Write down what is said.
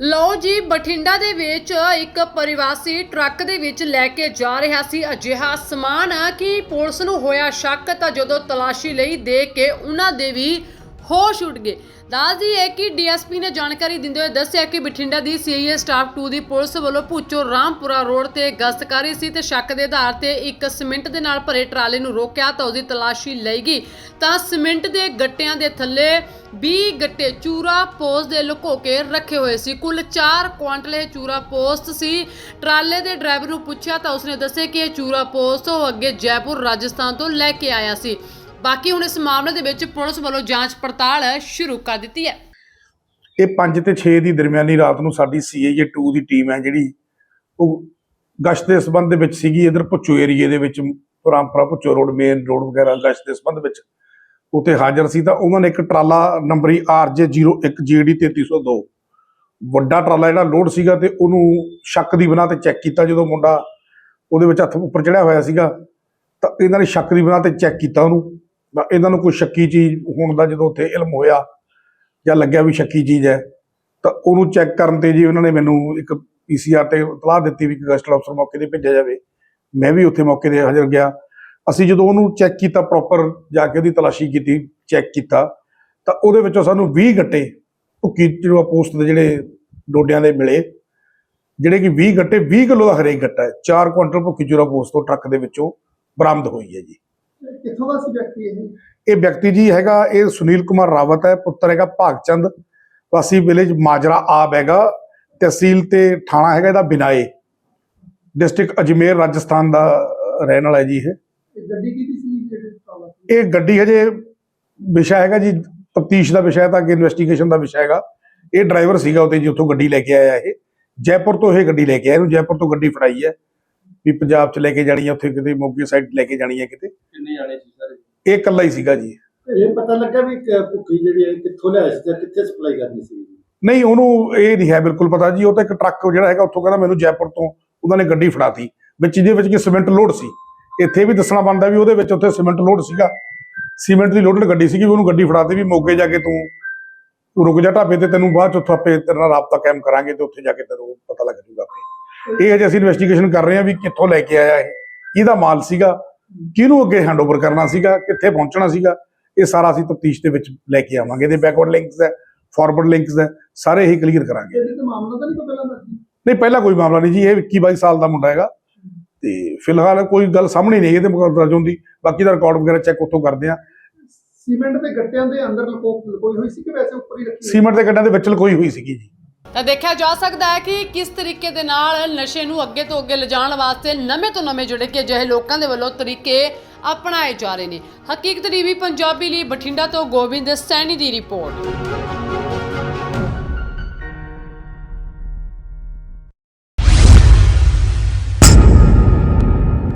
ਲਓ ਜੀ, ਬਠਿੰਡਾ ਦੇ ਵਿੱਚ ਇੱਕ ਪਰਿਵਾਸੀ ਟਰੱਕ ਦੇ ਵਿੱਚ ਲੈ ਕੇ ਜਾ ਰਿਹਾ ਸੀ ਅਜਿਹਾ ਸਮਾਨ, ਕਿ ਪੁਲਿਸ ਨੂੰ ਹੋਇਆ ਸ਼ੱਕ ਤਾਂ ਜਦੋਂ ਤਲਾਸ਼ੀ ਲਈ ਦੇ ਕੇ ਉਹਨਾਂ ਦੇ ਵੀ ਹੋਸ਼ ਉੱਡ ਗਏ। ਦੱਸਦੀ ਹੈ ਕਿ ਡੀਐਸਪੀ ਨੇ ਜਾਣਕਾਰੀ ਦਿੰਦੇ ਹੋਏ ਦੱਸਿਆ ਕਿ ਬਠਿੰਡਾ ਦੀ ਸੀਆਈਏ ਸਟਾਫ 2 ਦੀ ਪੁਲਿਸ ਵੱਲੋਂ ਭੂਚੋ ਰਾਮਪੁਰਾ ਰੋਡ ਤੇ ਗਸ਼ਤ ਕਰ ਰਹੀ ਸੀ ਤੇ ਸ਼ੱਕ ਦੇ ਆਧਾਰ ਤੇ ਇੱਕ ਸੀਮਿੰਟ ਦੇ ਨਾਲ ਭਰੇ ਟਰਾਲੇ ਨੂੰ ਰੋਕਿਆ ਤਾਂ ਉਸਦੀ ਤਲਾਸ਼ੀ ਲਈ ਗਈ। ਤਾਂ ਸੀਮਿੰਟ ਦੇ ਗੱਟਿਆਂ ਦੇ ਥੱਲੇ 20 ਗੱਟੇ ਚੂਰਾ ਪੋਸਟ ਦੇ ਲੁਕੋ ਕੇ ਰੱਖੇ ਹੋਏ ਸੀ। ਕੁੱਲ 4 ਕੁਆਂਟਲ ਇਹ ਚੂਰਾ ਪੋਸਟ ਸੀ। ਟਰਾਲੇ ਦੇ ਡਰਾਈਵਰ ਨੂੰ ਪੁੱਛਿਆ ਤਾਂ ਉਸਨੇ ਦੱਸਿਆ ਕਿ ਇਹ ਚੂਰਾ ਪੋਸਟ ਉਹ ਅੱਗੇ ਜੈਪੁਰ, ਰਾਜਸਥਾਨ ਤੋਂ ਲੈ ਕੇ ਆਇਆ ਸੀ। ਬਾਕੀ ਹੁਣ ਇਸ ਮਾਮਲੇ ਦੇ ਵਿੱਚ ਪੁਲਿਸ ਵੱਲੋਂ ਜਾਂਚ ਪੜਤਾਲ ਸ਼ੁਰੂ ਕਰ ਦਿੱਤੀ ਹੈ। ਇਹ 5 ਤੇ 6 ਦੀ ਦਰਮਿਆਨੀ ਰਾਤ ਨੂੰ ਸਾਡੀ ਸੀਏਏ 2 ਦੀ ਟੀਮ ਹੈ ਜਿਹੜੀ ਉਹ ਗਸ਼ਤ ਦੇ ਸੰਬੰਧ ਦੇ ਵਿੱਚ ਸੀਗੀ, ਇਧਰ ਭੁੱਚੋ ਏਰੀਏ ਦੇ ਵਿੱਚ, Rampura Bhucho road main road ਵਗੈਰਾ ਗਸ਼ਤ ਦੇ ਸੰਬੰਧ ਵਿੱਚ ਉੱਥੇ ਹਾਜ਼ਰ ਸੀ। ਤਾਂ ਉਹਨਾਂ ਨੇ ਇੱਕ ਟਰਾਲਾ ਨੰਬਰੀ RJ01GD 3302 ਵੱਡਾ ਟਰਾਲਾ ਜਿਹੜਾ ਲੋਡ ਸੀਗਾ ਤੇ ਉਹਨੂੰ ਸ਼ੱਕ ਦੀ ਬਣਾ ਤੇ ਚੈੱਕ ਕੀਤਾ ਜਦੋਂ ਮੁੰਡਾ ਉਹਦੇ ਵਿੱਚ ਹੱਥ ਉੱਪਰ ਚੜਿਆ ਹੋਇਆ ਸੀਗਾ, ਤਾਂ ਇਹਨਾਂ ਨੇ ਸ਼ੱਕ ਦੀ ਬਣਾ ਤੇ ਚੈੱਕ ਕੀਤਾ ਉਹਨੂੰ। ਇਹਨਾਂ ਨੂੰ ਕੋਈ ਸ਼ੱਕੀ ਚੀਜ਼ ਹੋਣ ਦਾ ਜਦੋਂ ਉੱਥੇ ਇਲਮ ਹੋਇਆ ਜਾਂ ਲੱਗਿਆ ਵੀ ਸ਼ੱਕੀ ਚੀਜ਼ ਹੈ, ਤਾਂ ਉਹਨੂੰ ਚੈੱਕ ਕਰਨ ਤੇ ਜੀ ਉਹਨਾਂ ਨੇ ਮੈਨੂੰ ਇੱਕ ਪੀਸੀਆਰ ਤੇ ਇਤਲਾਹ ਦਿੱਤੀ ਵੀ ਕਸਟਲ ਅਫਸਰ ਮੌਕੇ ਤੇ ਭੇਜਿਆ ਜਾਵੇ। ਮੈਂ ਵੀ ਉੱਥੇ ਮੌਕੇ ਤੇ ਹਾਜ਼ਰ ਗਿਆ। ਅਸੀਂ ਜਦੋਂ ਉਹਨੂੰ ਚੈੱਕ ਕੀਤਾ ਪ੍ਰੋਪਰ ਜਾ ਕੇ ਉਹਦੀ ਤਲਾਸ਼ੀ ਕੀਤੀ, ਚੈੱਕ ਕੀਤਾ, ਤਾਂ ਉਹਦੇ ਵਿੱਚੋਂ ਸਾਨੂੰ 20 ਗੱਟੇ ਭੁੱਕੀ ਜਿਹੜਾ ਪੋਸਟ ਦੇ ਜਿਹੜੇ ਡੋਡਿਆਂ ਦੇ ਮਿਲੇ, ਜਿਹੜੇ ਕਿ 20 ਗੱਟੇ 20 ਕਿਲੋ ਦਾ ਹਰੇਕ ਗੱਟਾ ਹੈ। 4 ਕੁਇੰਟਲ ਭੁੱਕੀ ਚੂਰਾ ਪੋਸਟ ਤੋਂ ਟਰੱਕ ਦੇ ਵਿੱਚੋਂ ਬਰਾਮਦ ਹੋਈ ਹੈ ਜੀ। ਕਿੱਥੋਂ ਦਾ ਸੀ ਵਿਅਕਤੀ ਇਹ? ਇਹ ਵਿਅਕਤੀ ਜੀ ਹੈਗਾ ਇਹ ਸੁਨੀਲ ਕੁਮਾਰ ਰਾਵਤ ਹੈ ਪੁੱਤਰ ਹੈਗਾ ਭਾਗਚੰਦ ਵਾਸੀ ਵਿਲੇਜ ਮਾਜਰਾ ਆਬ ਹੈਗਾ ਤਹਿਸੀਲ ਤੇ ਥਾਣਾ ਹੈਗਾ ਇਹਦਾ ਬਿਨਾਏ। ਡਿਸਟ੍ਰਿਕਟ ਅਜਮੇਰ ਰਾਜਸਥਾਨ ਦਾ ਰਹਿਣ ਵਾਲਾ ਜੀ ਇਹ। ਇਹ ਗੱਡੀ ਕਿਹਦੀ ਸੀ ਜਿਹੜੇ ਟਰਾਲਾ ਸੀ ਇਹ ਗੱਡੀ ਹਜੇ ਵਿਸ਼ਾ ਹੈਗਾ ਜੀ ਤਫਤੀਸ਼ ਦਾ ਵਿਸ਼ਾ ਹੈ ਤਾਂ ਕਿ ਇਨਵੈਸਟੀਗੇਸ਼ਨ ਦਾ ਵਿਸ਼ਾ ਹੈਗਾ। ਇਹ ਡਰਾਈਵਰ ਸੀਗਾ ਉਤੇ ਜੀ ਉੱਥੋਂ ਗੱਡੀ ਲੈ ਕੇ ਆਇਆ ਇਹ। ਜੈਪੁਰ ਤੋਂ ਇਹ ਗੱਡੀ ਲੈ ਕੇ ਆਇਆ ਇਹਨੂੰ ਜੈਪੁਰ ਤੋਂ ਗੱਡੀ ਫੜਾਈ ਹੈ। ਵੀ ਪੰਜਾਬ ਚ ਲੈ ਕੇ ਜਾਣੀ ਹੈ ਉੱਥੇ ਕਿਤੇ ਮੋਗੇ ਸਾਈਡ ਲੈ ਕੇ ਜਾਣੀ ਹੈ ਕਿਤੇ। ਕਿੰਨੇ ਜਾਣੇ ਸੀ ਸਾਰੇ? ਇਹ ਇਕੱਲਾ ਹੀ ਸੀਗਾ ਜੀ। ਇਹ ਪਤਾ ਲੱਗਾ ਵੀ ਕਿ ਭੁੱਖੀ ਜਿਹੜੀ ਹੈ ਕਿੱਥੋਂ ਲਿਆਇਆ ਸੀ ਜਾਂ ਕਿੱਥੇ ਸਪਲਾਈ ਕਰਨੀ ਸੀ? ਨਹੀਂ ਉਹਨੂੰ ਇਹ ਨਹੀਂ ਹੈ ਬਿਲਕੁਲ ਪਤਾ ਜੀ ਉਹ ਤਾਂ ਇੱਕ ਟਰੱਕ ਜਿਹੜਾ ਹੈਗਾ ਉੱਥੋਂ ਕਹਿੰਦਾ ਮੈਨੂੰ ਜੈਪੁਰ ਤੋਂ ਉਹਨਾਂ ਨੇ ਗੱਡੀ ਫੜਾਤੀ। ਵਿੱਚ ਜਿਹਦੇ ਵਿੱਚ ਕਿ ਸੀਮੈਂਟ ਲੋਡ ਸੀ। ਇੱਥੇ ਵੀ ਦੱਸਣਾ ਬਣਦਾ ਵੀ ਉਹਦੇ ਵਿੱਚ ਉੱਥੇ ਸੀਮੈਂਟ ਲੋਡ ਸੀਗਾ। ਸੀਮੈਂਟ ਦੀ ਲੋਡਡ ਗੱਡੀ ਸੀਗੀ ਉਹਨੂੰ ਗੱਡੀ ਫੜਾਤੀ ਵੀ ਮੋਗੇ ਜਾ ਕੇ ਤੂੰ ਤੂੰ ਰੁਕ ਜਾ ਢਾਬੇ ਤੇ ਤੈਨੂੰ ਬਾਅਦ ਚ ਉੱਥੋਂ ਆਪੇ ਤੇਰੇ ਨਾਲ ਰਾਬਤਾ ਕਾਇਮ ਕਰਾਂਗੇ ਤੇ ਉੱਥੇ ਜਾ ਕੇ ਤੈਨੂੰ ਪਤਾ ਲੱਗ ਜੂਗਾ ਆਪੇ। ਇਹ ਅਜੇ ਅਸੀਂ ਇਨਵੈਸਟੀਗੇਸ਼ਨ ਕਰ ਰਹੇ ਹਾਂ ਵੀ ਕਿੱਥੋਂ ਲੈ ਕੇ ਆਇਆ ਇਹ ਕਿਹਦਾ ਮਾਲ ਸੀਗਾ ਕਿਹਨੂੰ ਅੱਗੇ ਹੈਂਡਓਵਰ ਕਰਨਾ ਸੀਗਾ ਕਿੱਥੇ ਪਹੁੰਚਣਾ ਸੀਗਾ ਇਹ ਸਾਰਾ ਅਸੀਂ ਤਫਤੀਸ਼ ਦੇ ਵਿੱਚ ਲੈ ਕੇ ਆਵਾਂਗੇ। ਇਹਦੇ ਬੈਕਵਰਡ ਲਿੰਕਸ ਹੈ ਫਾਰਵਰਡ ਲਿੰਕਸ ਹੈ ਸਾਰੇ ਹੀ ਕਲੀਅਰ ਕਰਾਂਗੇ। ਇਹਦੇ ਤੇ ਮਾਮਲਾ ਤਾਂ ਨਹੀਂ ਪਹਿਲਾਂ ਦਾ ਨਹੀਂ ਪਹਿਲਾਂ ਕੋਈ ਮਾਮਲਾ ਨਹੀਂ ਜੀ ਇਹ 21 22 ਸਾਲ ਦਾ ਮੁੰਡਾ ਹੈਗਾ। ਤੇ ਫਿਲਹਾਲ ਕੋਈ ਗੱਲ ਸਾਹਮਣੇ ਨਹੀਂ ਇਹਦੇ ਦਰਜ ਹੁੰਦੀ ਬਾਕੀ ਦਾ ਰਿਕਾਰਡ ਵਗੈਰਾ ਚੈੱਕ ਉੱਥੋਂ ਕਰਦੇ ਆ ਸੀਮੈਂਟ ਦੇ ਗੱਟਿਆਂ ਦੇ ਅੰਦਰ ਲਕੋ ਲਕੋਈ ਹੋਈ ਸੀ ਕਿ ਵੈਸੇ ਉੱਪਰ ਹੀ ਰੱਖੀ? ਸੀਮੈਂਟ ਦੇ ਗੱਡਾਂ ਦੇ ਵਿੱਚ ਲਕੋਈ ਹੋਈ ਸੀਗੀ ਜੀ। ਤਾਂ ਦੇਖਿਆ ਜਾ ਸਕਦਾ ਹੈ ਕਿ ਕਿਸ ਤਰੀਕੇ ਦੇ ਨਾਲ ਨਸ਼ੇ ਨੂੰ ਅੱਗੇ ਤੋਂ ਅੱਗੇ ਲਿਜਾਣ ਵਾਸਤੇ ਨਵੇਂ ਤੋਂ ਨਵੇਂ ਜਿਹੜੇ ਕਿ ਅਜਿਹੇ ਲੋਕਾਂ ਦੇ ਵੱਲੋਂ ਤਰੀਕੇ ਅਪਣਾਏ ਜਾ ਰਹੇ ਨੇ। ਹਕੀਕਤ ਟੀਵੀ ਪੰਜਾਬੀ ਲਈ ਬਠਿੰਡਾ ਤੋਂ ਗੋਬਿੰਦ ਸੈਣੀ ਦੀ ਰਿਪੋਰਟ।